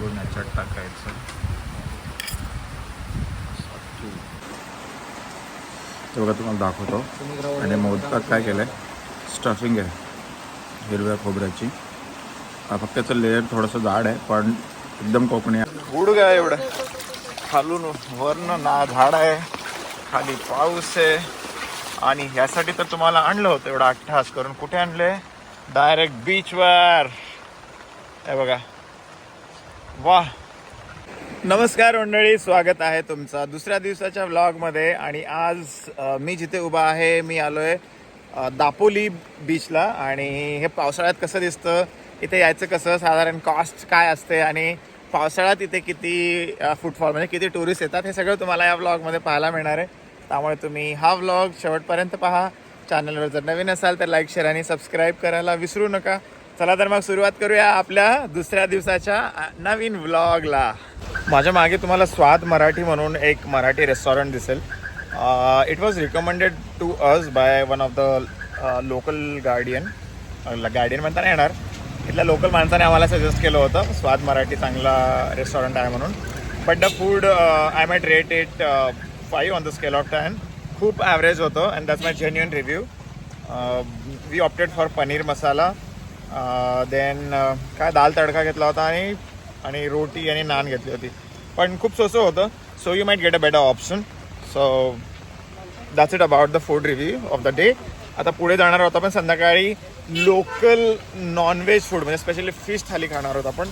करून याच्यात टाकायचं. ते बघा तुम्हाला दाखवतो. आणि मोदकात काय केलं आहे स्टफिंग आहे. हिरव्या खोबऱ्याची. फक्त त्याचं लेअर थोडंसं जाड आहे पण एकदम कोकणी आहे. गुड काय एवढं. खालून वरनं ना झाड आहे. खाली पाऊस आहे. आणि ह्यासाठी तर तुम्हाला आणलं होतं एवढं अठ्ठास करून. कुठे आणले डायरेक्ट बीचवर हे बघा. वा नमस्कार मंडळी स्वागत आहे तुमचा दुसऱ्या दिवसाच्या व्लॉगमध्ये आणि आज मी जिथे उभा आहे मी आलो आहे दापोली बीचला आणि हे पावसाळ्यात कसं दिसतं इथे यायचं कसं साधारण कॉस्ट काय असते आणि पावसाळ्यात इथे किती फुटफॉल म्हणजे किती टुरिस्ट येतात हे सगळं तुम्हाला या व्लॉगमध्ये पाहायला मिळणार आहे. त्यामुळे तुम्ही हा व्लॉग शेवटपर्यंत पहा. चॅनलवर जर नवीन असाल तर लाईक शेअर आणि सबस्क्राईब करायला विसरू नका. चला तर मग सुरुवात करूया आपल्या दुसऱ्या दिवसाच्या नवीन व्लॉगला. माझ्या मागे तुम्हाला स्वाद मराठी म्हणून एक मराठी रेस्टॉरंट दिसेल. It was recommended to us by one of the local guardian guardian म्हणता नाही येणार. इथल्या लोकल माणसाने आम्हाला सजेस्ट केलं होतं. स्वाद मराठी चांगला रेस्टॉरंट आहे म्हणून. But the food I might rate it five on the scale of ten खूप ॲव्हरेज होतं and that's my genuine review we opted for paneer masala. Then काय दाल तडका घेतला होता आणि आणि रोटी आणि नान घेतली होती. पण खूप सोसं होतं. So you might get a better option so that's it about the food review of the day आता पुढे जाणार होता पण संध्याकाळी लोकल नॉनव्हेज फूड म्हणजे स्पेशली फिश थाली खाणार होता पण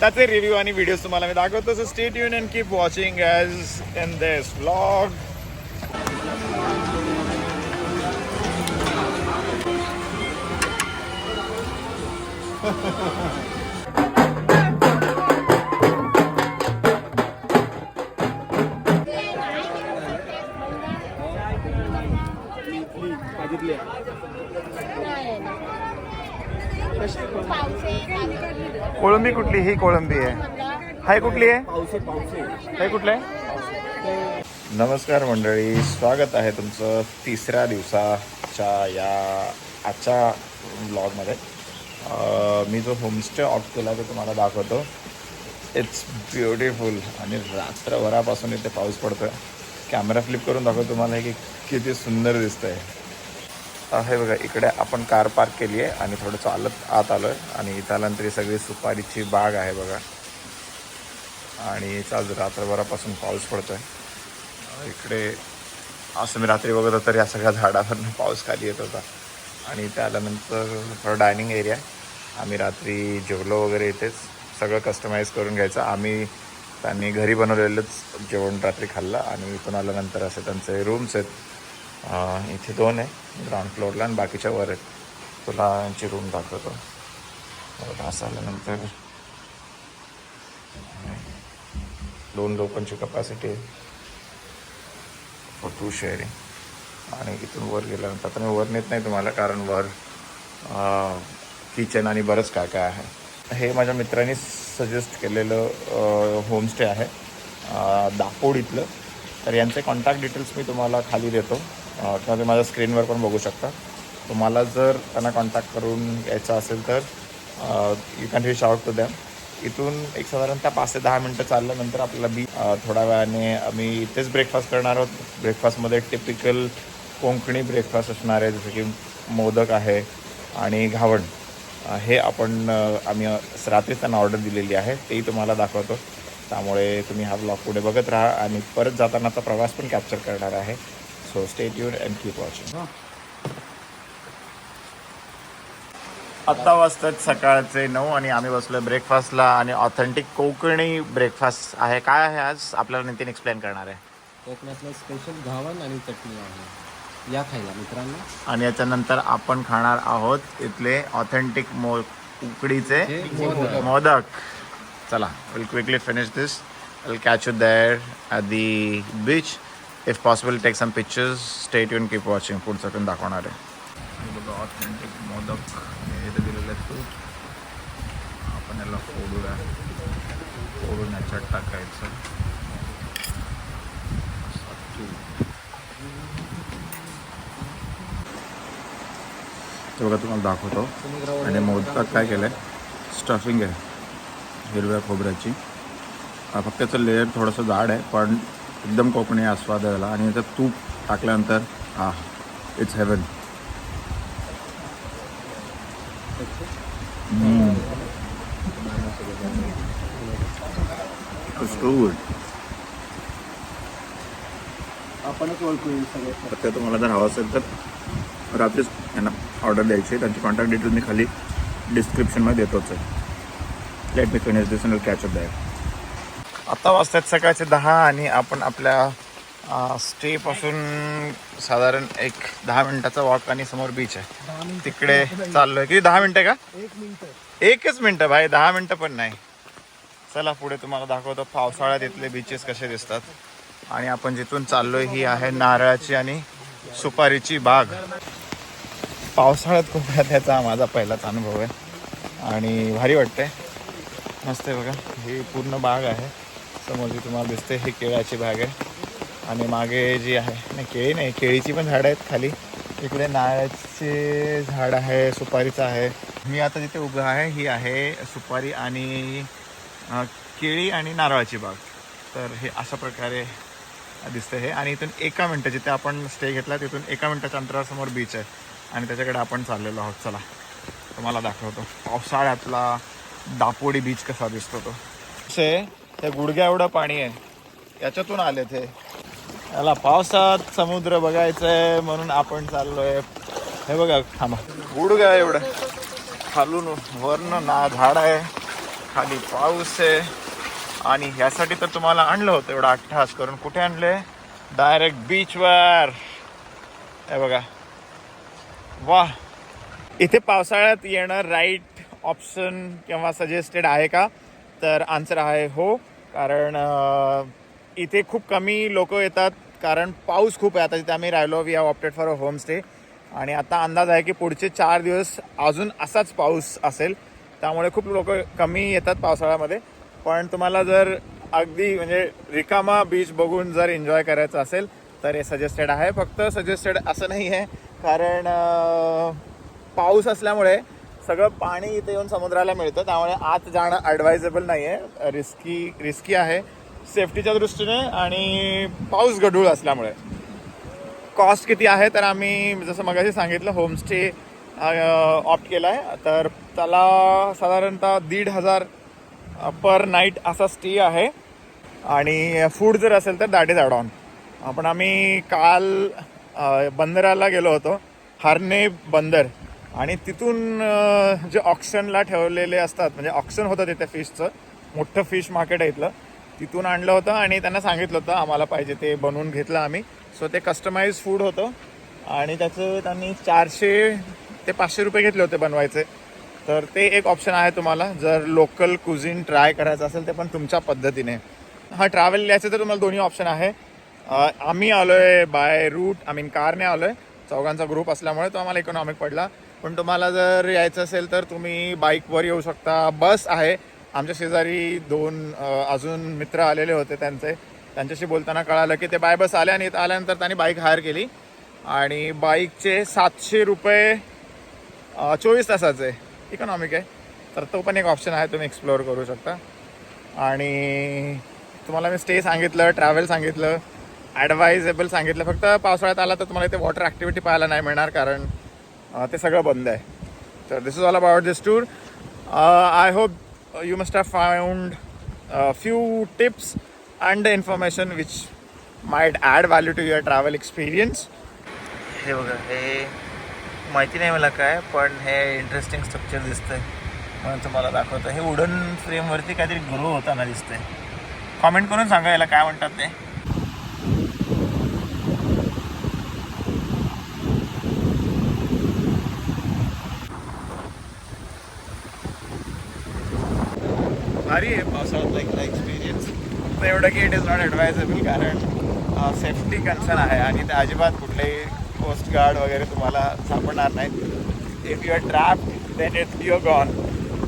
त्याचे रिव्ह्यू आणि व्हिडिओज तुम्हाला मी दाखवतो. So stay union keep watching as in this blog कोळंबी कुठली? ही कोळंबी आहे. हाय कुठली आहे? हाय कुठलं आहे? नमस्कार मंडळी स्वागत आहे तुमचं तिसऱ्या दिवसाच्या या आजच्या ब्लॉगमध्ये मी जो होमस्टे ऑफ केला तो तुम्हाला दाखवतो. इट्स ब्युटिफुल आणि रात्रभरापासून इथे पाऊस पडतो आहे कॅमेरा फ्लिप करून दाखवतो तुम्हाला की किती सुंदर दिसतं आहे हे बघा इकडे आपण कार पार्क केली आहे आणि थोडं चालत आत आलो आहे आणि इथं आल्यानंतर ही सगळी सुपारीची बाग आहे बघा. आणि आज रात्रभरापासून पाऊस पडतो आहे इकडे असं मी रात्री बघत होतो तर या सगळ्या झाडावरनं पाऊस खाली येत होता. आणि इथे आल्यानंतर थोडं डायनिंग एरिया आहे आम्ही रात्री जेवलो वगैरे इथेच. सगळं कस्टमाइज करून घ्यायचं. आम्ही त्यांनी घरी बनवलेलंच जेवण रात्री खाल्लं आणि इथून आल्यानंतर असे त्यांचे रूम्स आहेत. इथे दोन आहे ग्राउंड फ्लोअरला आणि बाकीच्या वर आहेत. तुला यांची रूम दाखवतो. असं आल्यानंतर दोन लोकांची कपॅसिटी आहे. फॉर टू शेअरिंग आणि इथून वर गेल्यानंतर आता मी वर नेत नाही तुम्हाला कारण वर किचन आणि बरंच काय काय आहे. हे माझ्या मित्रांनी सजेस्ट केलेलं होमस्टे आहे. दापोड इथलं. तर यांचे कॉन्टॅक्ट डिटेल्स मी तुम्हाला खाली देतो. किंवा तुम्ही माझ्या स्क्रीनवर पण बघू शकता. तुम्हाला जर त्यांना कॉन्टॅक्ट करून यायचं असेल तर you can reach out to them इथून एक साधारणतः पाच ते दहा मिनटं चालल्यानंतर आपल्याला बी थोड्या वेळाने आम्ही इथेच ब्रेकफास्ट करणार आहोत. ब्रेकफास्टमध्ये टिपिकल कोंकणी ब्रेकफास्ट असणार आहे जसं की मोदक आहे आणि घावण. हे आपण आम्ही रात्रीच त्यांना ऑर्डर दिलेली आहे. तेही तुम्हाला दाखवतो. त्यामुळे तुम्ही हा ब्लॉग पुढे बघत राहा आणि परत जातानाचा प्रवास पण कॅप्चर करणार आहे. So stay tuned and keep watching आत्ता वाजतात सकाळचे नऊ आणि आम्ही बसलोय ब्रेकफास्टला आणि ऑथेंटिक कोकणी ब्रेकफास्ट आहे. काय आहे आज? आपल्याला नितीन एक्सप्लेन करणार आहे. कोकणातलं स्पेशल घावण आणि चटणी आहे. या खायला मित्रांनो. आणि याच्यानंतर आपण खाणार आहोत इथले ऑथेंटिक मो उकडीचे मोदक. मोदक. चला. Will quickly finish this will catch you there at the beach if possible take some pictures stay युन keep watching पुढचं पण दाखवणार आहे. बघा ऑथेंटिक मोदक. हे दिलेले आहेत तूप आपण याला फोडूया. फोडून याच्यात टाकायचं. तूप ते बघा तुम्हाला दाखवतो. आणि मोदकात काय केलं आहे स्टफिंग आहे. हिरव्या खोबऱ्याची. फक्त त्याचं लेअर थोडंसं जाड आहे पण एकदम कोकणी आस्वाद यायला. आणि याच्यात तूप टाकल्यानंतर हा इट्स हेवन गुड आपणच ओळखू सगळे. तुम्हाला जर हवं असेल तर रात्रीच यांना ऑर्डर द्यायची आहे. त्यांची कॉन्टॅक्ट डिटेल्स मी खाली डिस्क्रिप्शनमध्ये देतोच आहे let me finish this and catch up that आता वाजतात सकाळचे दहा आणि आपण आपल्या स्टेपासून साधारण एक दहा मिनिटाचा वॉक आणि समोर बीच आहे. तिकडे चाललो आहे किती? दहा मिनटं का? एक मिनिट. एकच मिनटं भाई दहा मिनटं पण नाही. चला पुढे तुम्हाला दाखवतो पावसाळ्यात इथले बीचेस कसे दिसतात. आणि आपण जिथून चाललोय ही आहे नारळाची आणि सुपारीची बाग. पावसाळ्यात कोकणात याचा माझा पहिलाच अनुभव आहे. आणि भारी वाटतंय. मस्त आहे बघा. ही पूर्ण बाग आहे. समोर जी तुम्हाला दिसते ही केळाची बाग आहे. आणि मागे जी आहे नाही केळी नाही केळीची पण झाडं आहेत खाली. इकडे नारळाचे झाड आहे सुपारीचं आहे. मी आता जिथे उभं आहे ही आहे सुपारी आणि केळी आणि नारळाची बाग. तर हे अशा प्रकारे दिसतं हे. आणि इथून एका मिनटं जिथे आपण स्टे घेतला तिथून एका मिनटाच्या अंतरासमोर बीच आहे. आणि त्याच्याकडे आपण चाललेलो आहोत. चला तुम्हाला दाखवतो. पावसाळ्यातला दापोडी बीच कसा दिसतो तो? असे ते गुडघ्या एवढं पाणी आहे. याच्यातून आले ते. याला पावसात समुद्र बघायचंय म्हणून आपण चाललोय. हे बघा थांबा. गुडघ्या एवढं. खालून वरनं ना झाड आहे. खाली पाऊस आहे. आणि ह्यासाठी तर तुम्हाला आणलं होतं एवढा अठ्ठास करून. कुठे आणले? डायरेक्ट बीचवर हे बघा. वा. इथे पावसाळ्यात येणं राईट ऑप्शन किंवा सजेस्टेड आहे का? तर आन्सर आहे हो. कारण इथे खूप कमी लोक येतात कारण पाऊस खूप आहे. आता जिथे आम्ही राहिलो we have opted for a homestay आणि आता अंदाज आहे की पुढचे चार दिवस अजून असाच पाऊस असेल. त्यामुळे खूप लोक कमी येतात पावसाळ्यामध्ये. पण तुम्हाला जर अगदी म्हणजे रिकामा बीच बघून जर एन्जॉय करायचं असेल तर हे सजेस्टेड आहे. फक्त सजेस्टेड असं नाही आहे. कारण पाऊस असल्यामुळे सगळं पाणी इथे येऊन समुद्राला मिळतं. त्यामुळे आत जाणं ॲडवायजेबल नाही आहे रिस्की रिस्की आहे सेफ्टीच्या दृष्टीने आणि पाऊस गढूळ असल्यामुळे. कॉस्ट किती आहे तर आम्ही जसं मगाशी सांगितलं होमस्टे ऑप्ट केला आहे तर त्याला साधारणतः दीड हजार पर नाईट असा स्टे आहे. आणि फूड जर असेल तर दॅट इज ॲड ऑन पण आम्ही काल बंदराला गेलो होतो हार्ने बंदर. आणि तिथून जे ऑक्शनला ठेवलेले असतात म्हणजे ऑक्शन होतं तिथे फिशचं मोठं फिश मार्केट आहे इथलं तिथून आणलं होतं आणि त्यांना सांगितलं होतं आम्हाला पाहिजे ते बनवून घेतलं आम्ही. सो ते कस्टमाइज फूड होतं आणि त्याचं त्यांनी चारशे ते पाचशे रुपये घेतले होते बनवायचे. तर ते एक ऑप्शन आहे तुम्हाला जर लोकल कुझिन ट्राय करायचं असेल ते पण तुमच्या पद्धतीने. हा ट्रॅव्हल यायचं तर तुम्हाला दोन्ही ऑप्शन आहे. आम्ही आलो आहे बाय रूट आय मीन कारने आलो आहे चौघांचा ग्रुप असल्यामुळे तो आम्हाला इकॉनॉमिक पडला. पण तुम्हाला जर यायचं असेल तर तुम्ही बाईकवर येऊ शकता. बस आहे. आमच्या शेजारी दोन अजून मित्र आलेले होते त्यांचे. त्यांच्याशी बोलताना कळालं की ते बाय बस आले आणि इथं आल्यानंतर त्यांनी बाईक हायर केली. आणि बाईकचे सातशे रुपये चोवीस तासाचे इकॉनॉमिक आहे. तर तो पण एक ऑप्शन आहे. तुम्ही एक्सप्लोअर करू शकता. आणि तुम्हाला मी स्टे सांगितलं ट्रॅव्हल सांगितलं. ॲडवायजेबल सांगितलं. फक्त पावसाळ्यात आला तर तुम्हाला इथे वॉटर ॲक्टिव्हिटी पाहायला नाही मिळणार कारण ते सगळं बंद आहे. तर this is all about this tour I hope you must have found few tips and information which might add value to your travel experience हे बघा हे माहिती नाही मला काय पण हे इंटरेस्टिंग स्ट्रक्चर दिसतंय. म्हणून तुम्हाला दाखवतं हे वुडन फ्रेमवरती काहीतरी ग्रो होताना दिसतंय. कॉमेंट करून सांगा याला काय म्हणतात ते. भारी आहे पावसाळ्यातला इथला एक्सपिरियन्स फक्त एवढं की इट इज नॉट ॲडवायजेबल कारण सेफ्टी कन्सर्न आहे आणि ते अजिबात कुठलेही कोस्ट गार्ड वगैरे तुम्हाला सापडणार नाहीत. If you are trap then it your gone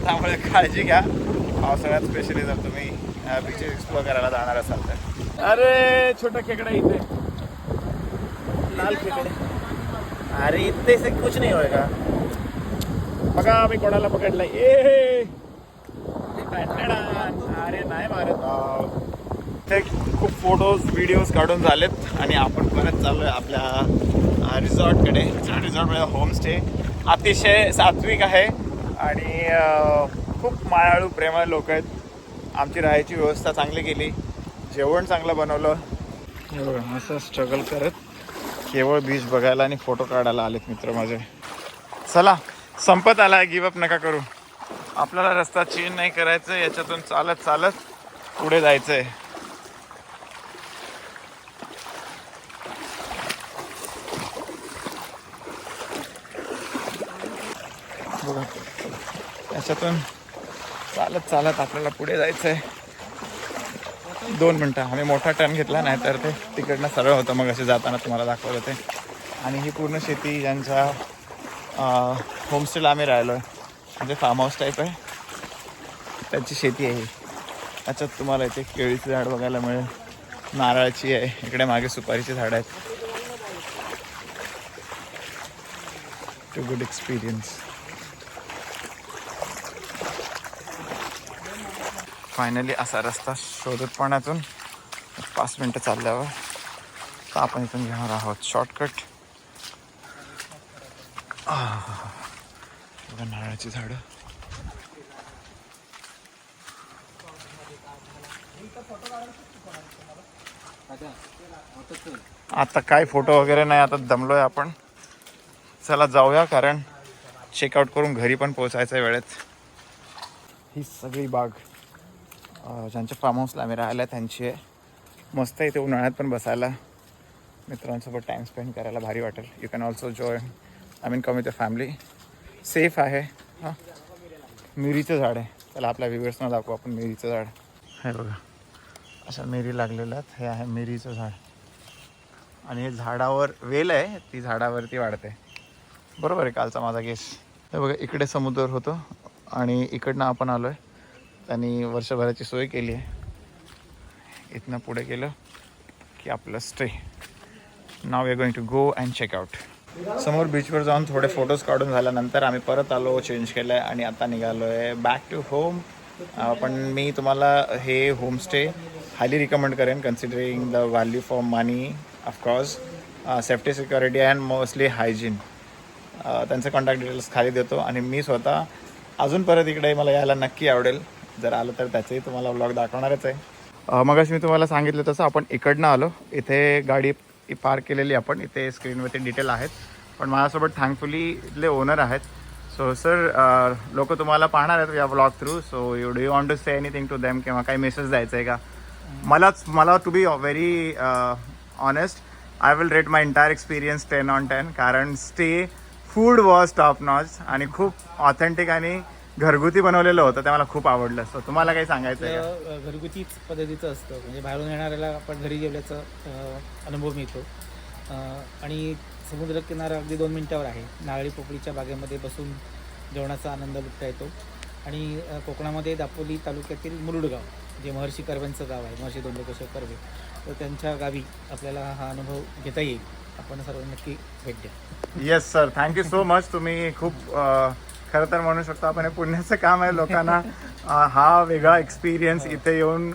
त्यामुळे काळजी घ्या. पावसाळ्यात स्पेशली जर तुम्ही बीचेस एक्सप्लोअर करायला जाणार असाल तर. अरे छोटं खेकडा इथे. लाल खेकडे. अरे इथे से कुछ होय का? बघा मी कोणाला पकडलं ए अरे नाही मारत. ते खूप फोटोज व्हिडिओज काढून झालेत आणि आपण परत चाललोय आपल्या रिसॉर्टकडे. रिसॉर्टमध्ये होमस्टे अतिशय सात्विक आहे आणि खूप मायाळू प्रेमळ लोक आहेत. आमची राहायची व्यवस्था चांगली केली. जेवण चांगलं बनवलं. हे बघा असं स्ट्रगल करत. केवळ बीच बघायला आणि फोटो काढायला आलेत मित्र माझे. चला संपत आला गिवअप नका करू. आपल्याला रस्ता चेंज नाही करायचं याच्यातून चालत चालत पुढे जायचंय. आहे याच्यातून चालत चालत आपल्याला पुढे जायचंय. दोन मिनटं आम्ही मोठा टर्न घेतला नाही तर ते तिकडनं सरळ होतं मग असे जाताना तुम्हाला दाखवलं ते आणि ही पूर्ण शेती ज्यांच्या होमस्टेला आम्ही राहिलो आहे म्हणजे फार्म हाऊस टाईप आहे. त्यांची शेती आहे त्याच्यात तुम्हाला इथे केळीचं झाड बघायला मिळेल. नारळाची आहे. इकडे मागे सुपारीची झाडं आहेत. टू गुड एक्सपिरियन्स फायनली असा रस्ता शोधत पाण्यातून पाच मिनटं चालल्यावर तर आपण इथून घेणार आहोत. शॉर्टकट नारळाची झाडं. आता काय फोटो वगैरे नाही आता दमलोय आपण. चला जाऊया कारण चेकआउट करून घरी पण पोचायचं आहे वेळेत. ही सगळी बाग ज्यांच्या फार्म हाऊसला आम्ही राहिला त्यांची आहे. मस्त इथे उन्हाळ्यात पण बसायला. मित्रांसोबत टाईम स्पेंड करायला भारी वाटेल. You can also join I mean come with a family safe आहे. हां. मिरीचं झाड आहे. त्याला आपल्या व्हिवर्सना दाखवू आपण मिरीचं झाड. हे बघा. अशा मिरी लागलेल्या आहेत. हे आहे मिरीचं झाड. आणि हे झाडावर वेल आहे. ती झाडावरती वाढते. बरोबर आहे कालचा माझा केस हे बघा इकडे समुद्र होतो आणि इकडनं आपण आलो आहे त्यांनी वर्षभराची सोय केली आहे. इथनं पुढे गेलं की आपलं stay now we going to go and check out समोर बीचवर जाऊन थोडे फोटोज काढून झाल्यानंतर आम्ही परत आलो चेंज केलं आहे आणि आता निघालो आहे बॅक टू होम पण मी तुम्हाला हे होमस्टे हायली रिकमेंड करेन considering the value for money of course safety security and mostly hygiene त्यांचे कॉन्टॅक्ट डिटेल्स खाली देतो आणि मी स्वतः अजून परत इकडे मला यायला नक्की आवडेल. जर आलं तर त्याचेही तुम्हाला ब्लॉग दाखवणारच आहे. मग मी तुम्हाला सांगितलं तसं आपण इकडनं आलो. इथे गाडी ती पार्क केलेली आपण. इथे स्क्रीनवरती डिटेल आहेत. पण माझ्यासोबत थँकफुली इथले ओनर आहेत. सो सर लोक तुम्हाला पाहणार आहेत या blog through so you do you want to say anything to them किंवा काही मेसेज द्यायचं आहे का? मलाच मला to be very honest I will rate my entire experience ten on ten कारण stay food was top notch आणि खूप ऑथेंटिक आणि घरगुती बनवलेलं होतं ते मला खूप आवडलं. सो तुम्हाला काही सांगायचं आहे का? घरगुतीच पद्धतीचं असतं. म्हणजे बाहेरून येणाऱ्याला आपण घरी जेवल्याचा अ, अनुभव मिळतो. अ, आणि समुद्रकिनारा अगदी दोन मिनिटावर आहे. नारळी पोपळीच्या बागेमध्ये बसून जेवणाचा आनंद लुटता येतो. आणि अ, कोकणामध्ये दापोली तालुक्यातील मुरुड गाव जे महर्षी कर्वेंचं गाव आहे महर्षी दोंडकेश्वर कर्वे तर त्यांच्या गावी आपल्याला हा अनुभव घेता येईल. आपण सर्व नक्की भेट द्या. Yes sir thank you so much तुम्ही खूप अ, खरं तर म्हणू शकतो आपण हे पुण्याचं काम आहे लोकांना हा वेगळा एक्सपिरियन्स इथे येऊन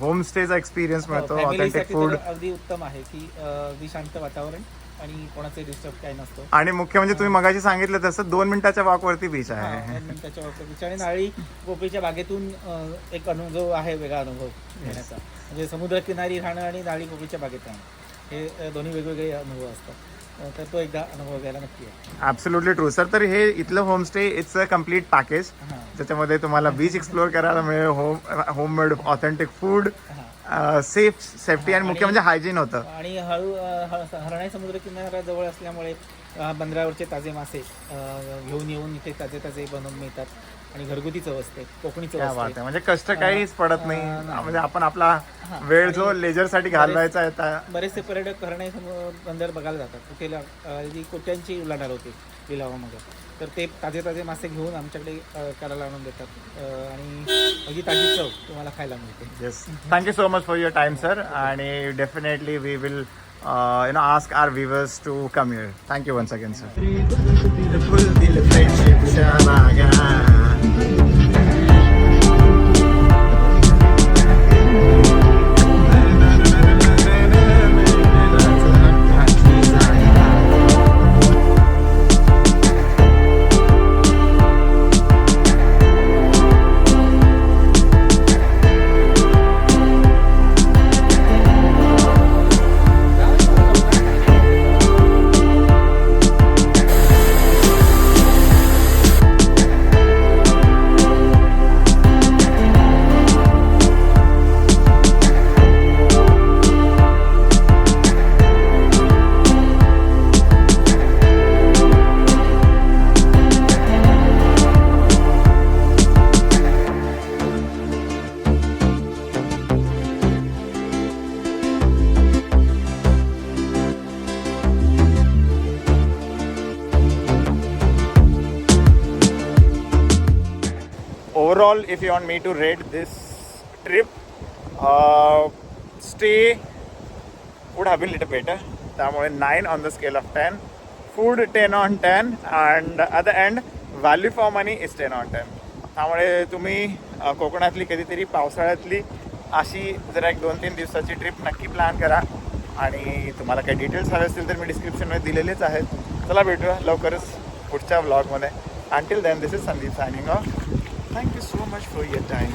होमस्टेचा एक्सपिरियन्स मिळतो ऑथेंटिक फूड अगदी उत्तम आहे की अ, अगदी शांत वातावरण आणि कोणाचे डिस्टर्ब काय नसतो. आणि मुख्य म्हणजे तुम्ही मगाशी सांगितलं तसं दोन मिनिटाच्या वॉकवरती बीच हा, आहे. दोन मिनिटाच्या वापरात आणि नारळी पोपळीच्या बागेतून एक अनुभव आहे वेगळा अनुभव घेण्याचा. म्हणजे समुद्रकिनारी राहणं आणि नारळी पोपळीच्या बागेत राहणं हे दोन्ही वेगवेगळे अनुभव असतात. तर तो एकदा अनुभव घ्यायला नक्की ऍब्सोल्युटली ट्रू सर तर हे इथलं homestay it's a complete package ज्याच्यामध्ये तुम्हाला बीच एक्सप्लोअर करायला मिळेल home home made authentic food safe safety आणि मुख्य म्हणजे हायजीन होतं. आणि हळू हरणाई समुद्र किनाऱ्याजवळ असल्यामुळे अ, बंदरावरचे ताजे मासे घेऊन येऊन इथे ताजे ताजे बनवून मिळतात. आणि घरगुती चव असते कोकणी चव असते. म्हणजे कष्ट काहीच पडत नाही. म्हणजे आपण आपला. वेळ जो लेजरसाठी घालवायचा आहे त्या- बरेचसे पर्यटक समु- बंदर बघायला जातात. जी कोट्यांची उलाढाल होते लिलावामध्ये तर ते ताजे ताजे मासे घेऊन आमच्याकडे करायला आणून देतात. आणि अगदी ताजी चव तुम्हाला खायला मिळते. Yes thank you so much for your time sir आणि definitely we will uh, you know ask our viewers to come here. Thank you once again, sir. If if you me me to rate this trip stay would have been little better. त्यामुळे nine on the scale of ten food ten on ten and at the end value for money is ten on ten त्यामुळे तुम्ही uh, कोकणातली कधीतरी पावसाळ्यातली अशी जरा एक दोन तीन दिवसाची ट्रिप नक्की प्लॅन करा. आणि तुम्हाला काही डिटेल्स हवे असतील तर मी डिस्क्रिप्शनमध्ये दिलेलेच आहेत. चला भेटूया लवकरच पुढच्या ब्लॉगमध्ये until then this is Sandeep signing off thank you so much for your time